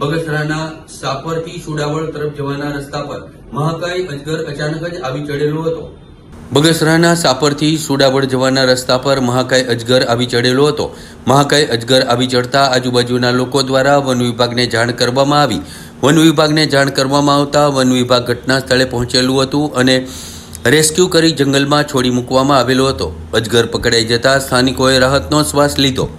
બગસરાના સાપરથી સુડાવળ તરફ જવાના રસ્તા પર મહાકાય અજગર અચાનક જ આવી ચડેલો હતો. બગસરાના સાપરથી સુડાવળ જવાના રસ્તા પર મહાકાય અજગર આવી ચડેલો હતો. મહાકાય અજગર આવી ચડતા આજુબાજુના લોકો દ્વારા વન વિભાગને જાણ કરવામાં આવી. વન વિભાગને જાણ કરવામાં આવતા વન વિભાગ ઘટના સ્થળે પહોંચેલું હતું અને રેસ્ક્યુ કરી જંગલમાં છોડી મૂકવામાં આવેલો હતો. અજગર પકડાઈ જતા સ્થાનિકોએ રાહતનો શ્વાસ લીધો.